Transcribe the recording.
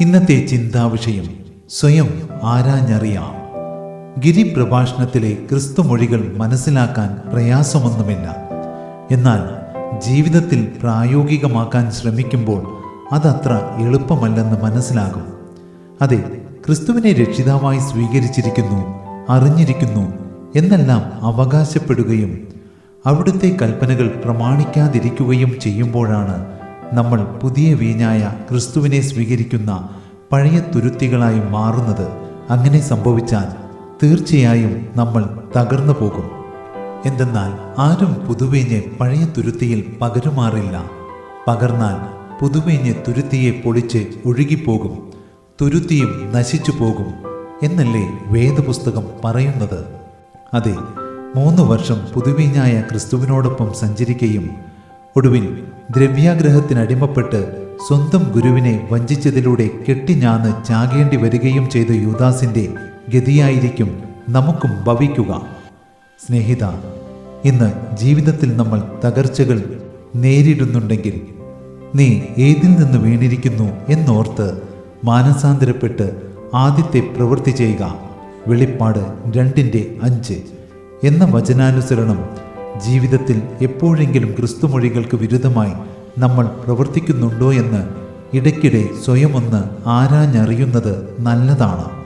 ഇന്നത്തെ ചിന്താവിഷയം സ്വയം ആരാഞ്ഞറിയാം. ഗിരിപ്രഭാഷണത്തിലെ ക്രിസ്തുമൊഴികൾ മനസ്സിലാക്കാൻ പ്രയാസമൊന്നുമില്ല. എന്നാൽ ജീവിതത്തിൽ പ്രായോഗികമാക്കാൻ ശ്രമിക്കുമ്പോൾ അതത്ര എളുപ്പമല്ലെന്ന് മനസ്സിലാകും. അതെ ക്രിസ്തുവിനെ രക്ഷിതാവായി സ്വീകരിച്ചിരിക്കുന്നു അറിഞ്ഞിരിക്കുന്നു എന്നെല്ലാം അവകാശപ്പെടുകയും അവിടുത്തെ കൽപ്പനകൾ പ്രമാണിക്കാതിരിക്കുകയും ചെയ്യുമ്പോഴാണ് നമ്മൾ പുതിയ വീഞ്ഞായ ക്രിസ്തുവിനെ സ്വീകരിക്കുന്ന പഴയ തുരുത്തികളായി മാറുന്നത് അങ്ങനെ സംഭവിച്ചാൽ തീർച്ചയായും നമ്മൾ തകർന്നു പോകും. എന്തെന്നാൽ ആരും പുതുവീഞ്ഞ് പഴയ തുരുത്തിയിൽ പകരുമാറില്ല. പകർന്നാൽ പുതുവീഞ്ഞ് തുരുത്തിയെ പൊളിച്ച് ഒഴുകിപ്പോകും. തുരുത്തിയും നശിച്ചു പോകും എന്നല്ലേ വേദപുസ്തകം പറയുന്നത്? അതെ മൂന്ന് വർഷം പുതുവീഞ്ഞായ ക്രിസ്തുവിനോടൊപ്പം സഞ്ചരിക്കുകയും ഒടുവിൽ ദ്രവ്യാഗ്രഹത്തിനടിമപ്പെട്ട് സ്വന്തം ഗുരുവിനെ വഞ്ചിച്ചതിലൂടെ കെട്ടിഞ്ഞാന്ന് ചാകേണ്ടി വരികയും ചെയ്ത യൂദാസിന്റെ ഗതിയായിരിക്കും നമുക്കും ഭവിക്കുക. സ്നേഹിത ഇന്ന് ജീവിതത്തിൽ നമ്മൾ തകർച്ചകൾ നേരിടുന്നുണ്ടെങ്കിൽ നീ ഏതിൽ നിന്ന് വീണിരിക്കുന്നു എന്നോർത്ത് മാനസാന്തരപ്പെട്ട് ആദ്യത്തെ പ്രവൃത്തി ചെയ്യുക. വെളിപ്പാട് രണ്ടിന്റെ അഞ്ച് എന്ന വചനാനുസരണം ജീവിതത്തിൽ എപ്പോഴെങ്കിലും ക്രിസ്തു ക്രിസ്തുമൊഴികൾക്ക് വിരുദ്ധമായി നമ്മൾ പ്രവർത്തിക്കുന്നുണ്ടോ എന്ന് ഇടയ്ക്കിടെ സ്വയമൊന്ന് ആരാഞ്ഞറിയുന്നത് നല്ലതാണ്.